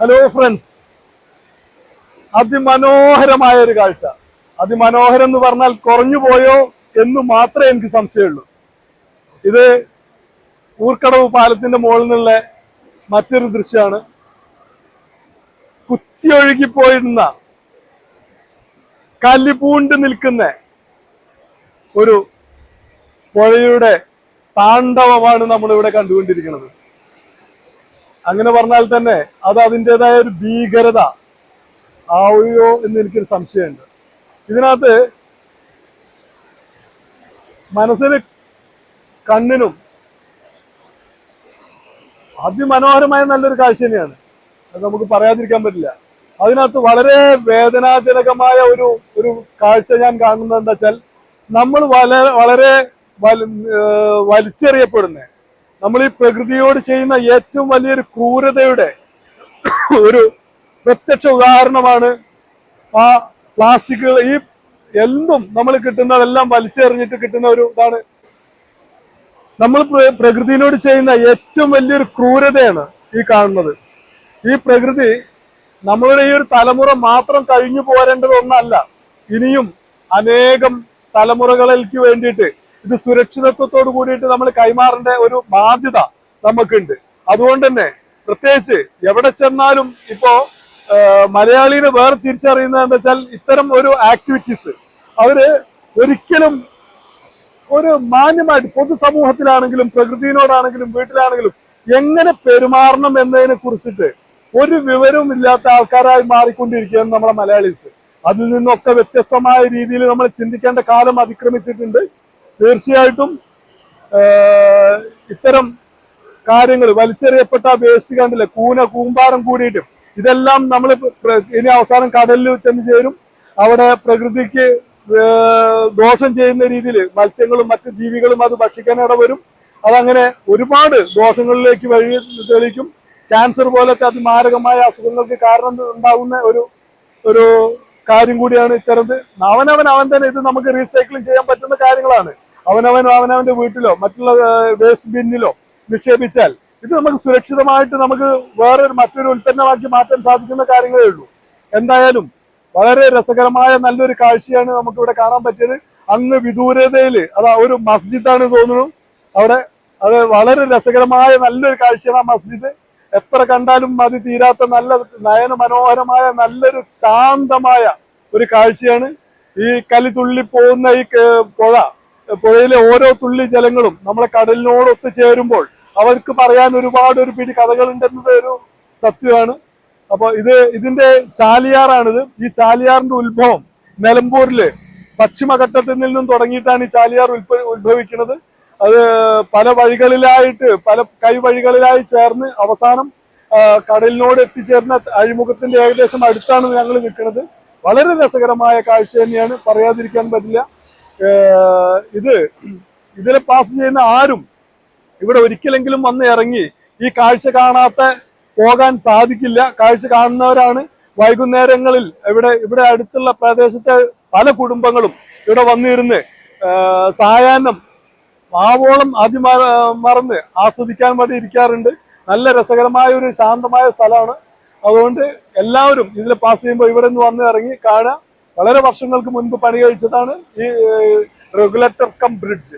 Hello friends അതിമനോഹരമായ ഒരു കാഴ്ച. അതിമനോഹരം എന്ന് പറഞ്ഞാൽ കുറഞ്ഞു പോയോ എന്ന് മാത്രമേ എനിക്ക് സംശയമുള്ളൂ. ഇത് ഊർക്കടവ് പാലത്തിന്റെ മുകളിൽ നിന്നുള്ള മറ്റൊരു ദൃശ്യമാണ്. കുത്തിയൊഴുകിപ്പോയിരുന്ന കല്ലിപൂണ്ട് നിൽക്കുന്ന ഒരു പുഴയുടെ താണ്ഡവമാണ് നമ്മളിവിടെ കണ്ടുകൊണ്ടിരിക്കുന്നത്. അങ്ങനെ പറഞ്ഞാൽ തന്നെ അത് അതിന്റെതായ ഒരു ഭീകരത. ആവുകയോ എന്ന് എനിക്കൊരു സംശയമുണ്ട്. ഇതിനകത്ത് മനസ്സിന് കണ്ണിനും അതിമനോഹരമായ നല്ലൊരു കാഴ്ച തന്നെയാണ്. അത് നമുക്ക് പറയാതിരിക്കാൻ പറ്റില്ല. അതിനകത്ത് വളരെ വേദനാജനകമായ ഒരു ഒരു കാഴ്ച ഞാൻ കാണുന്നത് എന്താ വെച്ചാൽ നമ്മൾ വളരെ വളരെ വല- ഏർ വലിച്ചെറിയപ്പെടുന്ന. നമ്മൾ ഈ പ്രകൃതിയോട് ചെയ്യുന്ന ഏറ്റവും വലിയൊരു ക്രൂരതയുടെ ഒരു പ്രത്യക്ഷ ഉദാഹരണമാണ് ആ പ്ലാസ്റ്റിക്കുകൾ. ഈ എന്തും നമ്മൾ കിട്ടുന്നതെല്ലാം വലിച്ചെറിഞ്ഞിട്ട് കിട്ടുന്ന ഒരു ഇതാണ്. നമ്മൾ പ്രകൃതിയോട് ചെയ്യുന്ന ഏറ്റവും വലിയൊരു ക്രൂരതയാണ് ഈ കാണുന്നത്. ഈ പ്രകൃതി നമ്മളുടെ ഈ ഒരു തലമുറ മാത്രം കഴിഞ്ഞു പോരേണ്ടത് ഒന്നല്ല ഇനിയും അനേകം തലമുറകളിലേക്ക് വേണ്ടിയിട്ട് ഇത് സുരക്ഷിതത്വത്തോട് കൂടിയിട്ട് നമ്മൾ കൈമാറേണ്ട ഒരു ബാധ്യത നമുക്കുണ്ട്. അതുകൊണ്ട് തന്നെ പ്രത്യേകിച്ച് എവിടെ ചെന്നാലും ഇപ്പോ മലയാളിനെ വേറെ തിരിച്ചറിയുന്നത് എന്താ വെച്ചാൽ ഇത്തരം ഒരു ആക്ടിവിറ്റീസ് അവർ ഒരിക്കലും ഒരു മാന്യമായിട്ട് പൊതുസമൂഹത്തിലാണെങ്കിലും പ്രകൃതിയോടാണെങ്കിലും വീട്ടിലാണെങ്കിലും എങ്ങനെ പെരുമാറണം എന്നതിനെ കുറിച്ചിട്ട് ഒരു വിവരവും ഇല്ലാത്ത ആൾക്കാരായി മാറിക്കൊണ്ടിരിക്കുകയാണ് നമ്മുടെ മലയാളീസ്. അതിൽ നിന്നൊക്കെ വ്യത്യസ്തമായ രീതിയിൽ നമ്മൾ ചിന്തിക്കേണ്ട കാലം അതിക്രമിച്ചിട്ടുണ്ട്. തീർച്ചയായിട്ടും ഇത്തരം കാര്യങ്ങൾ വലിച്ചെറിയപ്പെട്ട വേസ്റ്റ് കണ്ടില്ലേ കൂന കൂമ്പാരം കൂടിയിട്ടും. ഇതെല്ലാം നമ്മൾ ഇനി അവസാനം കടലിൽ ചെന്ന് ചേരും. അവിടെ പ്രകൃതിക്ക് ദോഷം ചെയ്യുന്ന രീതിയിൽ മത്സ്യങ്ങളും മറ്റു ജീവികളും അത് ഭക്ഷിക്കാൻ ഇടവരും അതങ്ങനെ ഒരുപാട് ദോഷങ്ങളിലേക്ക് വഴി തെളിക്കും ക്യാൻസർ പോലത്തെ അതിമാരകമായ അസുഖങ്ങൾക്ക് കാരണം ഉണ്ടാകുന്ന ഒരു ഒരു കാര്യം കൂടിയാണ് ഇത്തരത്തിൽ. അവനവൻ അവൻ തന്നെ ഇത് നമുക്ക് റീസൈക്ലിംഗ് ചെയ്യാൻ പറ്റുന്ന കാര്യങ്ങളാണ്. അവനവൻ അവനവന്റെ വീട്ടിലോ മറ്റുള്ള വേസ്റ്റ് ബിന്നിലോ നിക്ഷേപിച്ചാൽ ഇത് നമുക്ക് സുരക്ഷിതമായിട്ട് നമുക്ക് വേറൊരു മറ്റൊരു ഉൽപ്പന്നമാക്കി മാറ്റാൻ സാധിക്കുന്ന കാര്യങ്ങളേ ഉള്ളൂ. എന്തായാലും വളരെ രസകരമായ നല്ലൊരു കാഴ്ചയാണ് നമുക്ക് ഇവിടെ കാണാൻ പറ്റിയത്. അങ്ങ് വിദൂരതയിൽ അതാ ഒരു മസ്ജിദാണ് തോന്നുന്നു. അവിടെ അത് വളരെ രസകരമായ നല്ലൊരു കാഴ്ചയാണ് ആ മസ്ജിദ്. എത്ര കണ്ടാലും മതി തീരാത്ത നല്ല നയന മനോഹരമായ നല്ലൊരു ശാന്തമായ ഒരു കാഴ്ചയാണ്. ഈ കലി തുള്ളി പോകുന്ന ഈ പുഴ പുഴയിലെ ഓരോ തുള്ളി ജലങ്ങളും നമ്മളെ കടലിനോട് ഒത്തുചേരുമ്പോൾ അവർക്ക് പറയാൻ ഒരുപാട് ഒരു പിടി കഥകളുണ്ടെന്നത് ഒരു സത്യമാണ്. അപ്പോൾ ഇത് ഇതിന്റെ ചാലിയാറാണിത്. ഈ ചാലിയാറിന്റെ ഉത്ഭവം നിലമ്പൂരിൽ പശ്ചിമഘട്ടത്തിൽ നിന്നും തുടങ്ങിയിട്ടാണ് ഈ ചാലിയാർ ഉത്ഭ ഉത്ഭവിക്കുന്നത്. അത് പല വഴികളിലായിട്ട് പല കൈവഴികളിലായി ചേർന്ന് അവസാനം കടലിനോട് എത്തിച്ചേർന്ന അഴിമുഖത്തിന്റെ ഏകദേശം അടുത്താണ് ഞങ്ങൾ നിൽക്കുന്നത്. വളരെ രസകരമായ കാഴ്ച തന്നെയാണ്. പറയാതിരിക്കാൻ പറ്റില്ല. ഇത് ഇതിൽ പാസ് ചെയ്യുന്ന ആരും ഇവിടെ ഒരിക്കലെങ്കിലും വന്ന് ഇറങ്ങി ഈ കാഴ്ച കാണാത്ത പോകാൻ സാധിക്കില്ല. കാഴ്ച കാണുന്നവരാണ് വൈകുന്നേരങ്ങളിൽ ഇവിടെ ഇവിടെ അടുത്തുള്ള പ്രദേശത്തെ പല കുടുംബങ്ങളും ഇവിടെ വന്നിരുന്ന് സായാഹ്നം ആവോളം ആദ്യം മറന്ന് ആസ്വദിക്കാൻ വേണ്ടി ഇരിക്കാറുണ്ട്. നല്ല രസകരമായ ഒരു ശാന്തമായ സ്ഥലമാണ്. അതുകൊണ്ട് എല്ലാവരും ഇതിൽ പാസ് ചെയ്യുമ്പോൾ ഇവിടെ നിന്ന് വന്ന് ഇറങ്ങി കാണുക. വളരെ വർഷങ്ങൾക്ക് മുൻപ് പണി കഴിച്ചതാണ് ഈ റെഗുലേറ്റർ കം ബ്രിഡ്ജ്.